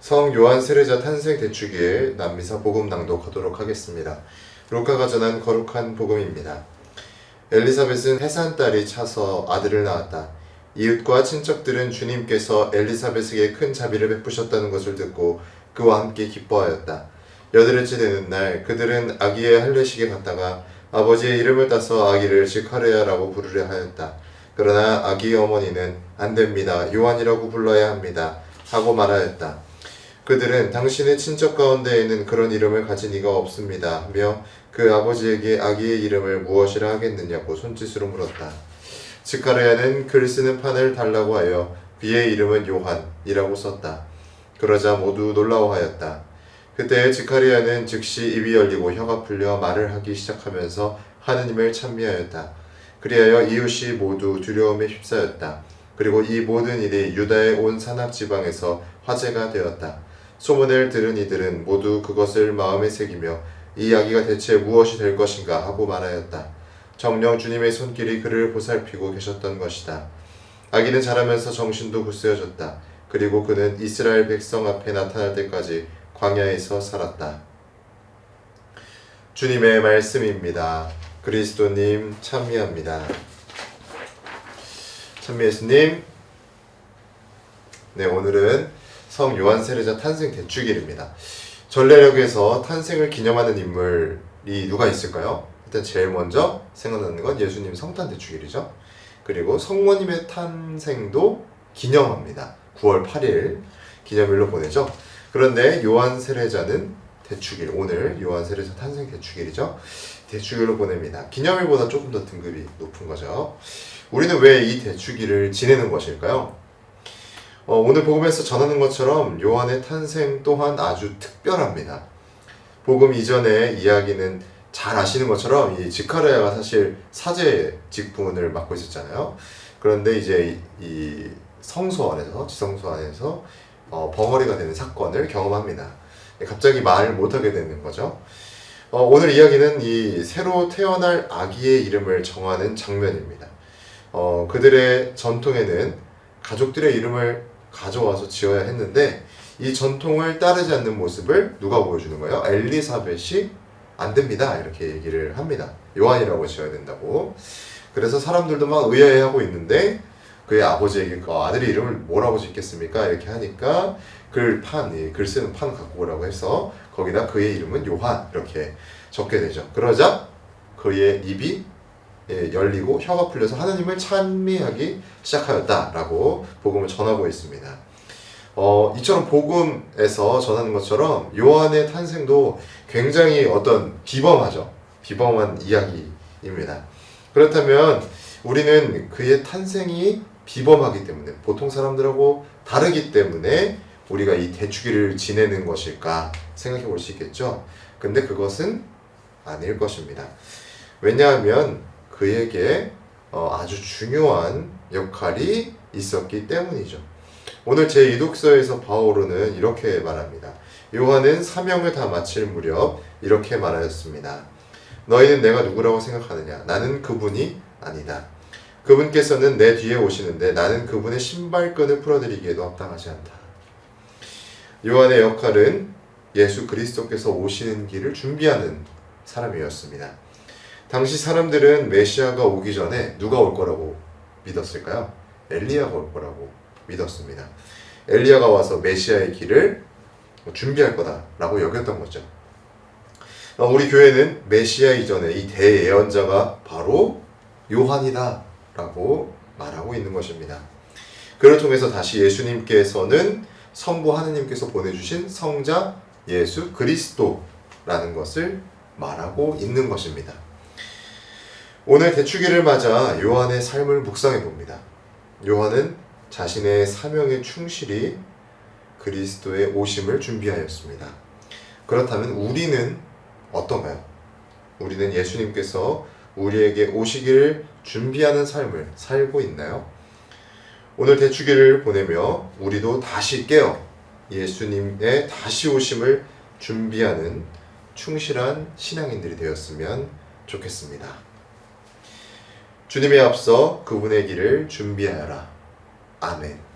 성 요한 세례자 탄생 대축일 남미사 복음 낭독하도록 하겠습니다. 루카가 전한 거룩한 복음입니다. 엘리사벳은 해산 딸이 차서 아들을 낳았다. 이웃과 친척들은 주님께서 엘리사벳에게 큰 자비를 베푸셨다는 것을 듣고 그와 함께 기뻐하였다. 여드레째 되는 날 그들은 아기의 할례식에 갔다가 아버지의 이름을 따서 아기를 지카레아라고 부르려 하였다. 그러나 아기의 어머니는 안 됩니다. 요한이라고 불러야 합니다. 하고 말하였다. 그들은 당신의 친척 가운데에는 그런 이름을 가진 이가 없습니다. 하며 그 아버지에게 아기의 이름을 무엇이라 하겠느냐고 손짓으로 물었다. 지카레아는 글 쓰는 판을 달라고 하여 그의 이름은 요한이라고 썼다. 그러자 모두 놀라워하였다. 그때 지카리아는 즉시 입이 열리고 혀가 풀려 말을 하기 시작하면서 하느님을 찬미하였다. 그리하여 이웃이 모두 두려움에 휩싸였다. 그리고 이 모든 일이 유다의 온 산악 지방에서 화제가 되었다. 소문을 들은 이들은 모두 그것을 마음에 새기며 이 아기가 대체 무엇이 될 것인가 하고 말하였다. 정령 주님의 손길이 그를 보살피고 계셨던 것이다. 아기는 자라면서 정신도 굳세어졌다. 그리고 그는 이스라엘 백성 앞에 나타날 때까지 광야에서 살았다. 주님의 말씀입니다. 그리스도님 참미합니다. 참미 예수님. 네, 오늘은 성 요한 세례자 탄생 대축일입니다. 전래력에서 탄생을 기념하는 인물이 누가 있을까요? 일단 제일 먼저 생각나는 건 예수님 성탄 대축일이죠. 그리고 성모님의 탄생도 기념합니다. 9월 8일 기념일로 보내죠. 그런데 요한 세례자는 대축일 오늘 요한 세례자 탄생 대축일이죠. 대축일로 보냅니다. 기념일보다 조금 더 등급이 높은 거죠. 우리는 왜 이 대축일을 지내는 것일까요? 어, 오늘 복음에서 전하는 것처럼 요한의 탄생 또한 아주 특별합니다. 복음 이전의 이야기는 잘 아시는 것처럼 이 지카르야가 사실 사제 직분을 맡고 있었잖아요. 그런데 이제 이 성소 안에서 지성소 안에서 어, 벙어리가 되는 사건을 경험합니다. 갑자기 말을 못하게 되는 거죠. 어, 오늘 이야기는 이 새로 태어날 아기의 이름을 정하는 장면입니다. 어, 그들의 전통에는 가족들의 이름을 가져와서 지어야 했는데 이 전통을 따르지 않는 모습을 누가 보여주는 거예요? 엘리사벳이 안 됩니다. 이렇게 얘기를 합니다. 요한이라고 지어야 된다고. 그래서 사람들도 막 의아해하고 있는데 그의 아버지에게 그 아들의 이름을 뭐라고 짓겠습니까? 이렇게 하니까 글판, 이글 쓰는 판 갖고 오라고 해서 거기다 그의 이름은 요한 이렇게 적게 되죠. 그러자 그의 입이 예, 열리고 혀가 풀려서 하나님을 찬미하기 시작하였다라고 복음을 전하고 있습니다. 어, 이처럼 복음에서 전하는 것처럼 요한의 탄생도 굉장히 어떤 비범하죠. 비범한 이야기입니다. 그렇다면 우리는 그의 탄생이 비범하기 때문에 보통 사람들하고 다르기 때문에 우리가 이 대축일을 지내는 것일까 생각해 볼 수 있겠죠. 근데 그것은 아닐 것입니다. 왜냐하면 그에게 어, 아주 중요한 역할이 있었기 때문이죠. 오늘 제 이독서에서 바오로는 이렇게 말합니다. 요한은 사명을 다 마칠 무렵 이렇게 말하였습니다. 너희는 내가 누구라고 생각하느냐? 나는 그분이 아니다. 그분께서는 내 뒤에 오시는데 나는 그분의 신발끈을 풀어드리기에도 합당하지 않다. 요한의 역할은 예수 그리스도께서 오시는 길을 준비하는 사람이었습니다. 당시 사람들은 메시아가 오기 전에 누가 올 거라고 믿었을까요? 엘리야가 올 거라고 믿었습니다. 엘리야가 와서 메시아의 길을 준비할 거다라고 여겼던 거죠. 어, 우리 교회는 메시아 이전에 이 대예언자가 바로 요한이다라고 말하고 있는 것입니다. 그를 통해서 다시 예수님께서는 성부 하느님께서 보내주신 성자 예수 그리스도라는 것을 말하고 있는 것입니다. 오늘 대축일을 맞아 요한의 삶을 묵상해 봅니다. 요한은 자신의 사명에 충실히 그리스도의 오심을 준비하였습니다. 그렇다면 우리는 어떤가요? 우리는 예수님께서 우리에게 오시기를 준비하는 삶을 살고 있나요? 오늘 대축일을 보내며 우리도 다시 깨어 예수님의 다시 오심을 준비하는 충실한 신앙인들이 되었으면 좋겠습니다. 주님의 앞서 그분의 길을 준비하여라. 아멘.